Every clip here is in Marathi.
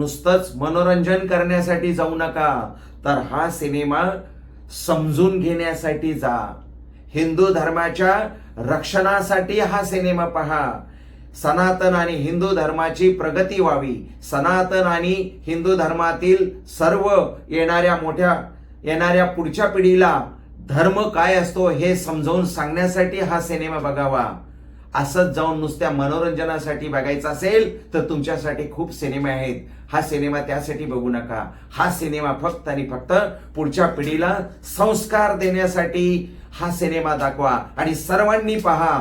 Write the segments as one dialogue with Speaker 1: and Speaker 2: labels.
Speaker 1: नुसतंच मनोरंजन करण्यासाठी जाऊ नका तर हा सिनेमा समजून घेण्यासाठी जा. हिंदू धर्माच्या रक्षणासाठी हा सिनेमा पहा. सनातन आणि हिंदू धर्माची प्रगती व्हावी. सनातन आणि हिंदू धर्मातील सर्व येणाऱ्या मोठ्या येणाऱ्या पुढच्या पिढीला धर्म काय असतो हे समजावून सांगण्यासाठी हा सिनेमा बघावा. असंच जाऊन नुसत्या मनोरंजनासाठी बघायचं असेल तर तुमच्यासाठी खूप सिनेमे आहेत. हा सिनेमा त्यासाठी बघू नका. हा सिनेमा फक्त आणि फक्त पुढच्या पिढीला संस्कार देण्यासाठी हा सिनेमा दाखवा आणि सर्वांनी पहा.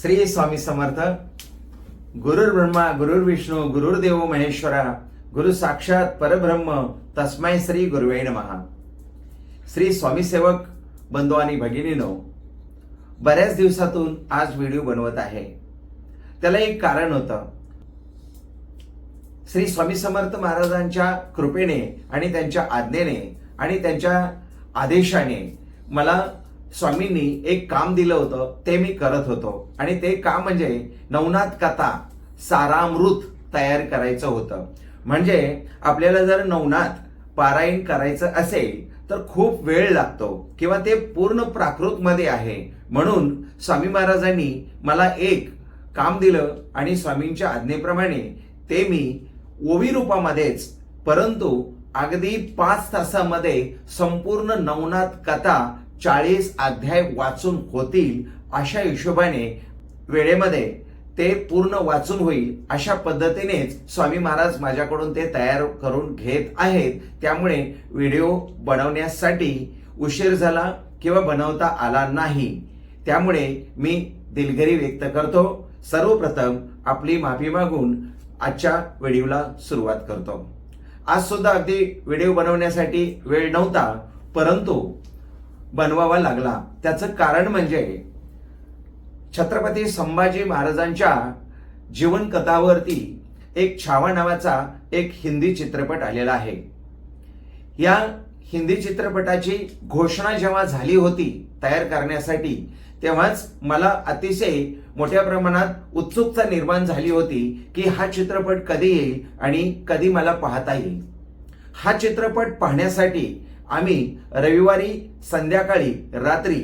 Speaker 1: श्री स्वामी समर्थ गुरुर् ब्रह्मा गुरुर्देव महेश्वरा गुरु साक्षात परब्रह्म तस्माय श्री गुरुवेण महा श्री स्वामीसेवक बंधू आणि भगिनीनो बऱ्याच दिवसातून आज व्हिडिओ बनवत आहे. त्याला एक कारण होतं. श्री स्वामी समर्थ महाराजांच्या कृपेने आणि त्यांच्या आज्ञेने आणि त्यांच्या आदेशाने मला स्वामींनी एक काम दिलं होतं ते मी करत होतो. आणि ते काम म्हणजे नवनाथ कथा सारामृत तयार करायचं होतं. म्हणजे आपल्याला जर नवनाथ पारायण करायचं असेल तर खूप वेळ लागतो किंवा ते पूर्ण प्राकृतमध्ये आहे. म्हणून स्वामी महाराजांनी मला एक काम दिलं आणि स्वामींच्या आज्ञेप्रमाणे ते मी ओवी रूपामध्येच परंतु अगदी पाच तासामध्ये संपूर्ण नवनाथ कथा चाळीस अध्याय वाचून होतील अशा हिशोबाने वेळेमध्ये ते पूर्ण वाचून होईल अशा पद्धतीनेच स्वामी महाराज माझ्याकडून ते तयार करून घेत आहेत. त्यामुळे व्हिडिओ बनवण्यासाठी उशीर झाला किंवा बनवता आला नाही. त्यामुळे मी दिलगिरी व्यक्त करतो. सर्वप्रथम आपली माफी मागून आजच्या व्हिडिओला सुरुवात करतो. आज सुद्धा अगदी व्हिडिओ बनवण्यासाठी वेळ नव्हता परंतु बनवावा लागला. त्याचं कारण म्हणजे छत्रपती संभाजी महाराजांच्या जीवनकथावरती एक छावा नावाचा एक हिंदी चित्रपट आलेला आहे. या हिंदी चित्रपटाची घोषणा जेव्हा झाली होती तयार करण्यासाठी तेव्हाच मला अतिशय मोठ्या प्रमाणात उत्सुकता निर्माण झाली होती की हा चित्रपट कधी येईल आणि कधी मला पाहता येईल. हा चित्रपट पाहण्यासाठी आम्ही रविवारी संध्याकाळी रात्री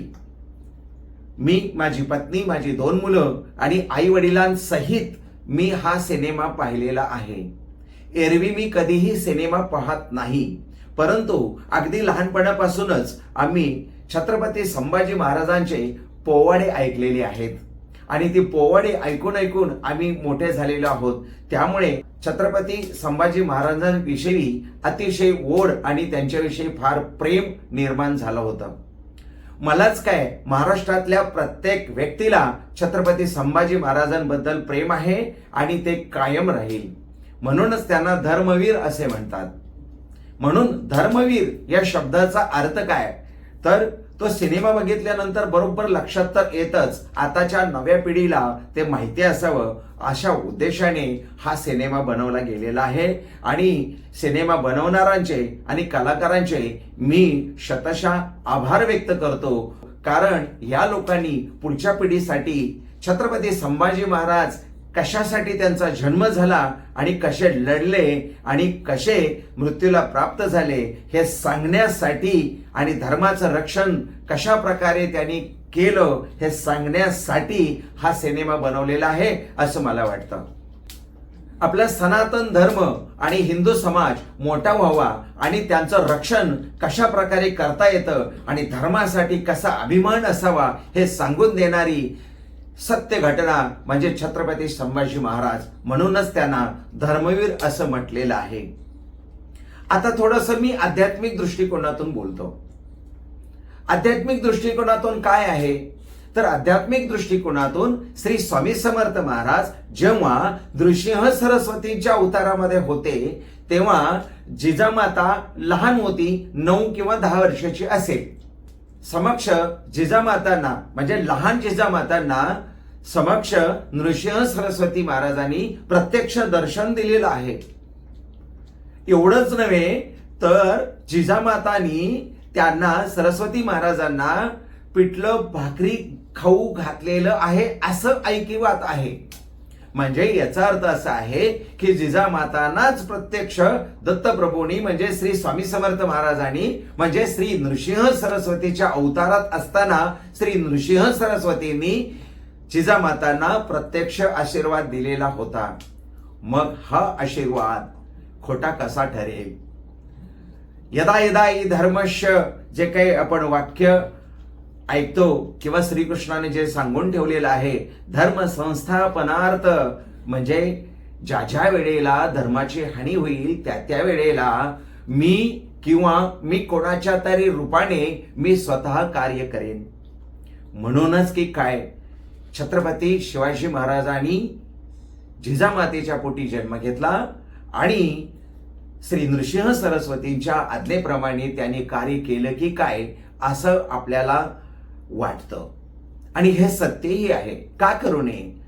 Speaker 1: मी माझी पत्नी माझी दोन मुलं आणि आई वडिलांसहित मी हा सिनेमा पाहिलेला आहे. एरवी मी कधीही सिनेमा पाहत नाही. परंतु अगदी लहानपणापासूनच आम्ही छत्रपती संभाजी महाराजांचे पोवाडे ऐकलेले आहेत. आणि ती पोवाडे ऐकून ऐकून आम्ही मोठे झालेलो आहोत. त्यामुळे छत्रपती संभाजी महाराजांविषयी अतिशय ओढ आणि त्यांच्याविषयी फार प्रेम निर्माण झालं होतं. मलाच काय महाराष्ट्रातल्या प्रत्येक व्यक्तीला छत्रपती संभाजी महाराजांबद्दल प्रेम आहे आणि ते कायम राहील. म्हणूनच त्यांना धर्मवीर असे म्हणतात. म्हणून धर्मवीर या शब्दाचा अर्थ काय? तर तो सिनेमा बघितल्यानंतर बरोबर लक्षात तर येतच. आताच्या नव्या पिढीला ते माहिती असावं अशा उद्देशाने हा सिनेमा बनवला गेलेला आहे. आणि सिनेमा बनवणाऱ्यांचे आणि कलाकारांचे मी शतशा आभार व्यक्त करतो. कारण या लोकांनी पुढच्या पिढीसाठी छत्रपती संभाजी महाराज कशासाठी त्यांचा जन्म झाला आणि कसे लढले आणि कसे मृत्यूला प्राप्त झाले हे सांगण्यासाठी आणि धर्माचं रक्षण कशा प्रकारे त्यांनी केलं हे सांगण्यासाठी हा सिनेमा बनवलेला आहे असं मला वाटतं. आपला सनातन धर्म आणि हिंदू समाज मोठा व्हावा आणि त्यांचं रक्षण कशा प्रकारे करता येतं आणि धर्मासाठी कसा अभिमान असावा हे सांगून देणारी सत्य घटना म्हणजे छत्रपती संभाजी महाराज म्हणूनच त्यांना धर्मवीर असं म्हटलेलं आहे. आता थोडस मी आध्यात्मिक दृष्टिकोनातून बोलतो. आध्यात्मिक दृष्टिकोनातून काय आहे? तर आध्यात्मिक दृष्टिकोनातून श्री स्वामी समर्थ महाराज जेव्हा नृसिंह सरस्वतीच्या उतारामध्ये होते तेव्हा जिजामाता लहान होती नऊ किंवा दहा वर्षाची असेल. समक्ष जिजामातांना म्हणजे लहान जिजामातांना समक्ष नृसिंह सरस्वती महाराजांनी प्रत्यक्ष दर्शन दिलेलं आहे. एवढंच नव्हे तर जिजामातांनी त्यांना सरस्वती महाराजांना पिठलं भाकरी खाऊ घातलेलं आहे असं ऐकिवात आहे. म्हणजे याचा अर्थ असा आहे की जिजामातांनाच प्रत्यक्ष दत्तप्रभूंनी म्हणजे श्री स्वामी समर्थ महाराजांनी म्हणजे श्री नृसिंह सरस्वतीच्या अवतारात असताना श्री नृसिंह सरस्वतींनी जिजामातांना प्रत्यक्ष आशीर्वाद दिलेला होता. मग हा आशीर्वाद खोटा कसा ठरेल? यदा यदा हि धर्मश्य जे काही आपण वाक्य ऐकतो किंवा श्रीकृष्णाने जे सांगून ठेवलेलं आहे धर्म संस्थापनार्थ म्हणजे ज्या ज्या वेळेला धर्माची हानी होईल त्या त्या वेळेला मी किंवा मी कोणाच्या तरी रूपाने मी स्वतः कार्य करेन. म्हणूनच की काय छत्रपती शिवाजी महाराजांनी जिजामातेच्या पोटी जन्म घेतला आणि श्री नृसिंह सरस्वतींच्या आज्ञेप्रमाणे त्यांनी कार्य केलं की काय असं आपल्याला वाटतं. आणि हे सत्यही आहे. का करू नये?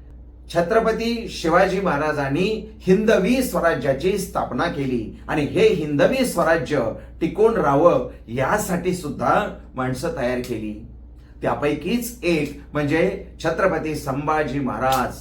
Speaker 1: छत्रपती शिवाजी महाराजांनी हिंदवी स्वराज्याची स्थापना केली. आणि हे हिंदवी स्वराज्य टिकून राहावं यासाठी सुद्धा माणसं तयार केली. त्यापैकीच एक म्हणजे छत्रपती संभाजी महाराज.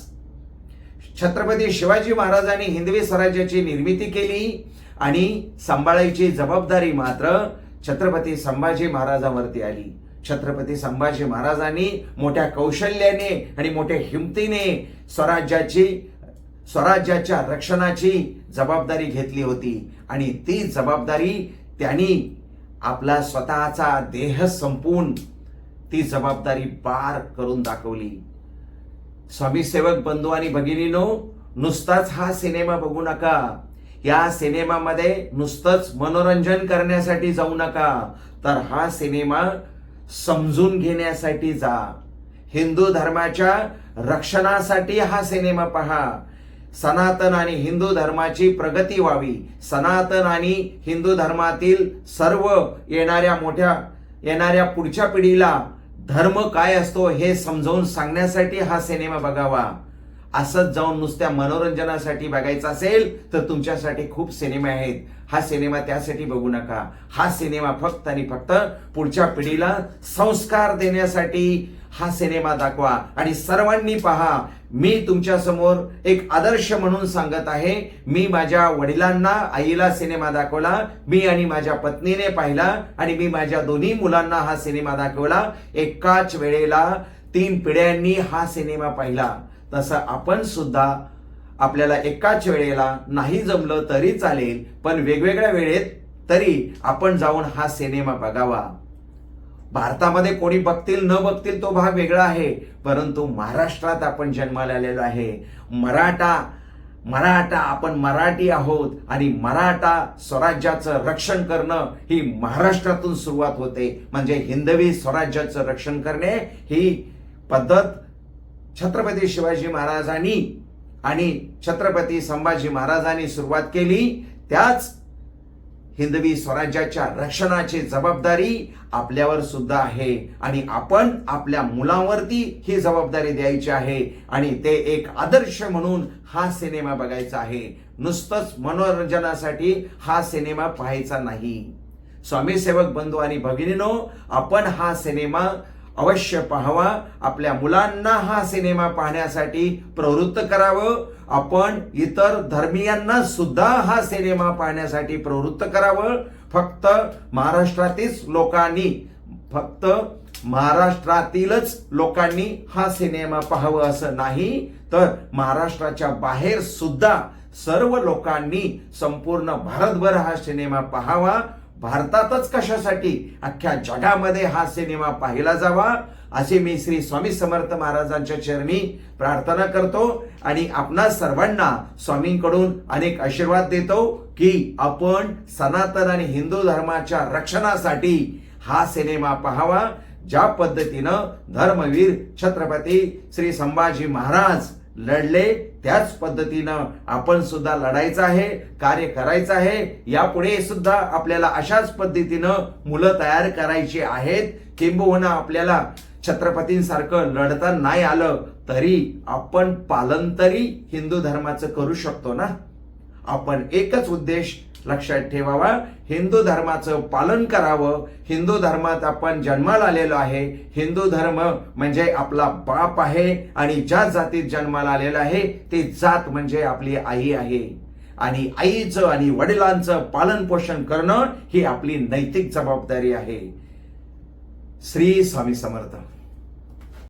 Speaker 1: छत्रपती शिवाजी महाराजांनी हिंदवी स्वराज्याची निर्मिती केली. आणि सांभाळायची जबाबदारी मात्र छत्रपती संभाजी महाराजांवरती आली. छत्रपती संभाजी महाराजांनी मोठ्या कौशल्याने आणि मोठ्या हिमतीने स्वराज्याची स्वराज्याच्या रक्षणाची जबाबदारी घेतली होती. आणि ती जबाबदारी त्यांनी आपला स्वतःचा देह संपून ती जबाबदारी पार करून दाखवली. स्वामीसेवक बंधू आणि भगिनीनो नुसताच हा सिनेमा बघू नका. या सिनेमामध्ये नुसतंच मनोरंजन करण्यासाठी जाऊ नका. तर हा सिनेमा समजून घेण्यासाठी जा. हिंदू धर्माच्या रक्षणासाठी हा सिनेमा पहा. सनातन आणि हिंदू धर्माची प्रगती व्हावी. सनातन आणि हिंदू धर्मातील सर्व येणाऱ्या मोठ्या येणाऱ्या पुढच्या पिढीला धर्म काय असतो हे समजावून सांगण्यासाठी हा सिनेमा बघावा. असंच जाऊन नुसत्या मनोरंजनासाठी बघायचं असेल तर तुमच्यासाठी खूप सिनेमे आहेत. हा सिनेमा त्यासाठी बघू नका. हा सिनेमा फक्त आणि फक्त पुढच्या पिढीला संस्कार देण्यासाठी हा सिनेमा दाखवा. आणि सर्वांनी पहा मी तुमच्यासमोर एक आदर्श म्हणून सांगत आहे. मी माझ्या वडिलांना आईला सिनेमा दाखवला मी आणि माझ्या पत्नीने पाहिला आणि मी माझ्या दोन्ही मुलांना हा सिनेमा दाखवला. एकाच वेळेला तीन पिढ्यांनी हा सिनेमा पाहिला. तसं आपण सुद्धा आपल्याला एकाच वेळेला नाही जमलं तरी चालेल पण वेगवेगळ्या वेळेत तरी आपण जाऊन हा सिनेमा बघावा. भारतामध्ये कोणी बघतील न बघतील तो भाग वेगळा आहे परंतु महाराष्ट्रात आपण जन्माला आलेलो आहे. मराठा मराठा आपण मराठी आहोत आणि मराठा स्वराज्याचं रक्षण करणं ही महाराष्ट्रातून सुरुवात होते. म्हणजे हिंदवी स्वराज्याचं रक्षण करणे ही पद्धत छत्रपती शिवाजी महाराजांनी आणि छत्रपती संभाजी महाराजांनी सुरुवात केली. त्याच हिंदवी स्वराज्याच्या रक्षणाची जबाबदारी आपल्यावर सुद्धा आहे आणि आपण आपल्या मुलांवरती ही जबाबदारी द्यायची आहे आणि ते एक आदर्श म्हणून हा सिनेमा बघायचा आहे. नुसतंच मनोरंजनासाठी हा सिनेमा पाहायचा नाही. स्वामी सेवक बंधू आणि भगिनीनो आपण हा सिनेमा अवश्य पाहावा. आपल्या मुलांना हा सिनेमा पाहण्यासाठी प्रवृत्त करावं. आपण इतर धर्मियांना सुद्धा हा सिनेमा पाहण्यासाठी प्रवृत्त करावं. फक्त महाराष्ट्रातीलच लोकांनी फक्त महाराष्ट्रातीलच लोकांनी हा सिनेमा पाहावं असं नाही तर महाराष्ट्राच्या बाहेर सुद्धा सर्व लोकांनी संपूर्ण भारतभर हा सिनेमा पाहावा. भारतातच कशासाठी अख्ख्या जगामध्ये हा सिनेमा पाहिला जावा असे मी श्री स्वामी समर्थ महाराजांच्या चरणी प्रार्थना करतो आणि आपणा सर्वांना स्वामींकडून अनेक आशीर्वाद देतो की आपण सनातन आणि हिंदू धर्माच्या रक्षणासाठी हा सिनेमा पाहावा ज्या पद्धतीनं धर्मवीर छत्रपती श्री संभाजी महाराज लढले त्याच पद्धतीनं आपण सुद्धा लढायचं आहे कार्य करायचं आहे. यापुढे सुद्धा आपल्याला अशाच पद्धतीनं मुलं तयार करायची आहेत. किंबहुना आपल्याला छत्रपतींसारखं लढता नाही आलं तरी आपण पालन तरी हिंदू धर्माचं करू शकतो ना? आपण एकच उद्देश लक्षात ठेवावा. हिंदू धर्माचं पालन करावं. हिंदू धर्मात आपण जन्माला आलेलो आहे. हिंदू धर्म म्हणजे आपला बाप आहे आणि ज्या जातीत जन्माला आलेला आहे ती जात म्हणजे आपली आई आहे. आणि आईचं आणि वडिलांचं पालन पोषण करणं ही आपली नैतिक जबाबदारी आहे. श्री स्वामी समर्थ.